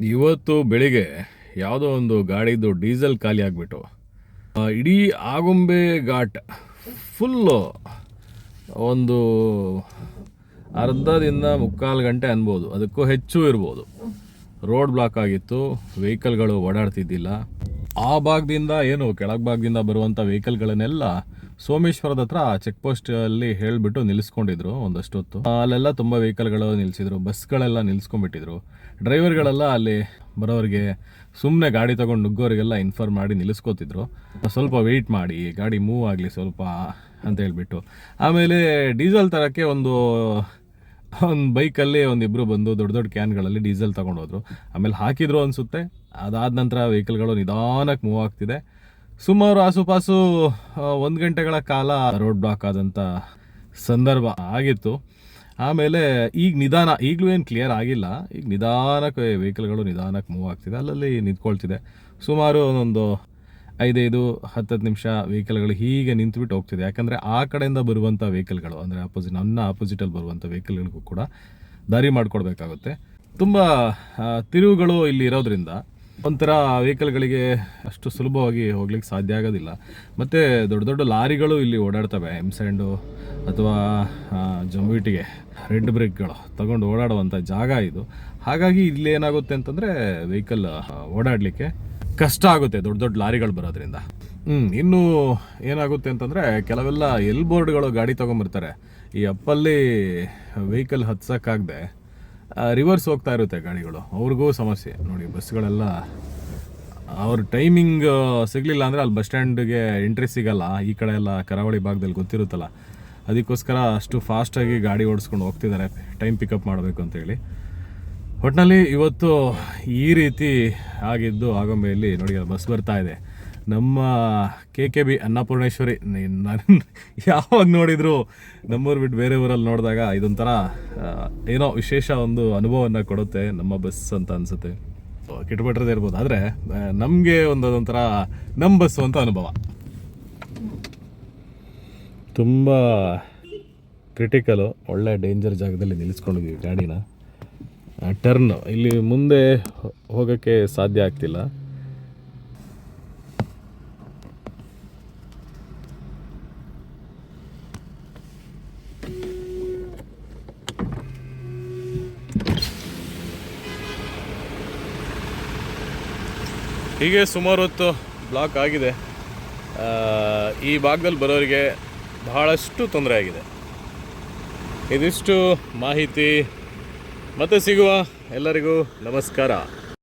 ಇವತ್ತು ಬೆಳಿಗ್ಗೆ ಯಾವುದೋ ಒಂದು ಗಾಡಿದು ಡೀಸೆಲ್ ಖಾಲಿ ಆಗಿಬಿಟ್ಟು ಇಡೀ ಆಗುಂಬೆ ಘಾಟ್ ಫುಲ್ಲು ಒಂದು ಅರ್ಧದಿಂದ ಮುಕ್ಕಾಲು ಗಂಟೆ ಅನ್ಬೋದು. ಅದಕ್ಕೂ ಹೆಚ್ಚು ಇರ್ಬೋದು. ರೋಡ್ ಬ್ಲಾಕ್ ಆಗಿತ್ತು, ವೆಹಿಕಲ್ಗಳು ಓಡಾಡ್ತಿದ್ದಿಲ್ಲ. ಆ ಭಾಗದಿಂದ ಏನು ಕೆಳಗೆ ಭಾಗದಿಂದ ಬರುವಂಥ ವೆಹಿಕಲ್ಗಳನ್ನೆಲ್ಲ ಸೋಮೇಶ್ವರದ ಹತ್ರ ಚೆಕ್ ಪೋಸ್ಟಲ್ಲಿ ಹೇಳಿಬಿಟ್ಟು ನಿಲ್ಲಿಸ್ಕೊಂಡಿದ್ರು ಒಂದಷ್ಟು ಹೊತ್ತು. ಆ, ಅಲ್ಲೆಲ್ಲ ತುಂಬ ವೆಹಿಕಲ್ಗಳು ನಿಲ್ಸಿದ್ರು ಬಸ್ಗಳೆಲ್ಲ ನಿಲ್ಲಿಸ್ಕೊಂಡ್ಬಿಟ್ಟಿದ್ರು ಡ್ರೈವರ್ಗಳೆಲ್ಲ ಅಲ್ಲಿ ಬರೋರಿಗೆ ಸುಮ್ಮನೆ ಗಾಡಿ ತಗೊಂಡು ನುಗ್ಗೋರಿಗೆಲ್ಲ ಇನ್ಫಾರ್ಮ್ ಮಾಡಿ ನಿಲ್ಲಿಸ್ಕೋತಿದ್ರು. ಸ್ವಲ್ಪ ವೆಯ್ಟ್ ಮಾಡಿ ಗಾಡಿ ಮೂವ್ ಆಗಲಿ ಸ್ವಲ್ಪ ಅಂತ ಹೇಳ್ಬಿಟ್ಟು. ಆಮೇಲೆ ಡೀಸೆಲ್ ತರಕ್ಕೆ ಒಂದು ಒಂದು ಬೈಕಲ್ಲಿ ಒಂದಿಬ್ಬರು ಬಂದು ದೊಡ್ಡ ದೊಡ್ಡ ಕ್ಯಾನ್ಗಳಲ್ಲಿ ಡೀಸೆಲ್ ತಗೊಂಡು ಹೋದ್ರು. ಆಮೇಲೆ ಹಾಕಿದ್ರು ಅನಿಸುತ್ತೆ ಅದಾದ ನಂತರ ವೆಹಿಕಲ್ಗಳು ನಿಧಾನಕ್ಕೆ ಮೂವ್ ಆಗ್ತಿದೆ. ಸುಮಾರು ಆಸುಪಾಸು ಒಂದು ಗಂಟೆಗಳ ಕಾಲ ರೋಡ್ ಬ್ಲಾಕ್ ಆದಂಥ ಸಂದರ್ಭ ಆಗಿತ್ತು. ಆಮೇಲೆ ಈಗ ನಿಧಾನ, ಈಗಲೂ ಏನು ಕ್ಲಿಯರ್ ಆಗಿಲ್ಲ. ಈಗ ನಿಧಾನಕ್ಕೆ ವೆಹಿಕಲ್ಗಳು ನಿಧಾನಕ್ಕೆ ಮೂವ್ ಆಗ್ತಿದೆ. ಅಲ್ಲಲ್ಲಿ ನಿಂತ್ಕೊಳ್ತಿದೆ. ಸುಮಾರು ಒಂದೊಂದು ಐದೈದು, ಹತ್ತತ್ತು ನಿಮಿಷ ವೆಹಿಕಲ್ಗಳು ಹೀಗೆ ನಿಂತುಬಿಟ್ಟು ಹೋಗ್ತಿದೆ. ಯಾಕಂದರೆ ಆ ಕಡೆಯಿಂದ ಬರುವಂಥ ವೆಹಿಕಲ್ಗಳು ಅಂದರೆ ಆಪೋಸಿಟ್ ನನ್ನ ಆಪೋಸಿಟಲ್ಲಿ ಬರುವಂಥ ವೆಹಿಕಲ್ಗಳಿಗೂ ಕೂಡ ದಾರಿ ಮಾಡಿಕೊಡ್ಬೇಕಾಗುತ್ತೆ. ತುಂಬ ತಿರುವುಗಳು ಇಲ್ಲಿ ಇರೋದ್ರಿಂದ ಒಂಥರ ವೆಹಿಕಲ್ಗಳಿಗೆ ಅಷ್ಟು ಸುಲಭವಾಗಿ ಹೋಗ್ಲಿಕ್ಕೆ ಸಾಧ್ಯ ಆಗೋದಿಲ್ಲ. ಮತ್ತು ದೊಡ್ಡ ದೊಡ್ಡ ಲಾರಿಗಳು ಇಲ್ಲಿ ಓಡಾಡ್ತವೆ. ಎಮ್ಸ್ಯಾಂಡು ಅಥವಾ ಜಂಬೀಟಿಗೆ ರೆಡ್ ಬ್ರೇಕ್ಗಳು ತಗೊಂಡು ಓಡಾಡುವಂಥ ಜಾಗ ಇದು. ಹಾಗಾಗಿ ಇಲ್ಲಿ ಏನಾಗುತ್ತೆ ಅಂತಂದರೆ ವೆಹಿಕಲ್ ಓಡಾಡಲಿಕ್ಕೆ ಕಷ್ಟ ಆಗುತ್ತೆ ದೊಡ್ಡ ದೊಡ್ಡ ಲಾರಿಗಳು ಬರೋದ್ರಿಂದ. ಹ್ಞೂ ಇನ್ನು ಏನಾಗುತ್ತೆ ಅಂತಂದರೆ ಕೆಲವೆಲ್ಲ ಎಲ್ ಬೋರ್ಡ್ಗಳು ಗಾಡಿ ತೊಗೊಂಬರ್ತಾರೆ. ಈ ಅಪ್ಪಲ್ಲಿ ವೆಹಿಕಲ್ ಹತ್ಸಕ್ಕಾಗದೆ ರಿವರ್ಸ್ ಹೋಗ್ತಾ ಇರುತ್ತೆ ಗಾಡಿಗಳು. ಅವ್ರಿಗೂ ಸಮಸ್ಯೆ. ನೋಡಿ, ಬಸ್ಗಳೆಲ್ಲ, ಅವ್ರ ಟೈಮಿಂಗ್ ಸಿಗಲಿಲ್ಲ ಅಂದರೆ ಅಲ್ಲಿ ಬಸ್ ಸ್ಟ್ಯಾಂಡ್ಗೆ ಎಂಟ್ರಿ ಸಿಗಲ್ಲ. ಈ ಕಡೆ ಎಲ್ಲ ಕರಾವಳಿ ಭಾಗದಲ್ಲಿ ಗೊತ್ತಿರುತ್ತಲ್ಲ. ಅದಕ್ಕೋಸ್ಕರ ಅಷ್ಟು ಫಾಸ್ಟಾಗಿ ಗಾಡಿ ಓಡಿಸ್ಕೊಂಡು ಹೋಗ್ತಿದ್ದಾರೆ. ಟೈಮ್ ಪಿಕಪ್ ಮಾಡಬೇಕು ಅಂತೇಳಿ ಒಟ್ಟಿನಲ್ಲಿ ಇವತ್ತು ಈ ರೀತಿ ಆಗಿದ್ದು ಆಗೊಂಬೆಯಲ್ಲಿ ನೋಡಿ ಬಸ್ ಬರ್ತಾ ಇದೆ. ನಮ್ಮ ಕೆ ಕೆ ಬಿ ಅನ್ನಪೂರ್ಣೇಶ್ವರಿ ನಾನು ಯಾವಾಗ ನೋಡಿದ್ರು ನಮ್ಮೂರು ಬಿಟ್ಟು ಬೇರೆ ಊರಲ್ಲಿ ನೋಡಿದಾಗ ಇದೊಂಥರ ಏನೋ ವಿಶೇಷ ಒಂದು ಅನುಭವವನ್ನು ಕೊಡುತ್ತೆ ನಮ್ಮ ಬಸ್ ಅಂತ ಅನಿಸುತ್ತೆ. ಕಿಟಪಟ್ರದೇ ಇರ್ಬೋದು. ಆದರೆ ನಮಗೆ ಒಂದು ಅದೊಂಥರ ನಮ್ಮ ಬಸ್ಸು ಅಂತ ಅನುಭವ. ತುಂಬ ಕ್ರಿಟಿಕಲು ಒಳ್ಳೆ ಡೇಂಜರ್ ಜಾಗದಲ್ಲಿ ನಿಲ್ಲಿಸ್ಕೊಂಡಿದ್ದೀವಿ ಗಾಡಿನ ಟರ್ನ್ ಇಲ್ಲಿ ಮುಂದೆ ಹೋಗೋಕ್ಕೆ ಸಾಧ್ಯ ಆಗ್ತಿಲ್ಲ. ಹೀಗೆ ಸುಮಾರು ಹೊತ್ತು ಬ್ಲಾಕ್ ಆಗಿದೆ. ಈ ಭಾಗದಲ್ಲಿ ಬರೋರಿಗೆ ಬಹಳಷ್ಟು ತೊಂದರೆ ಆಗಿದೆ. ಇದಿಷ್ಟು ಮಾಹಿತಿ ಮತ್ತೆ ಸಿಗುವ ಎಲ್ಲರಿಗೂ ನಮಸ್ಕಾರ.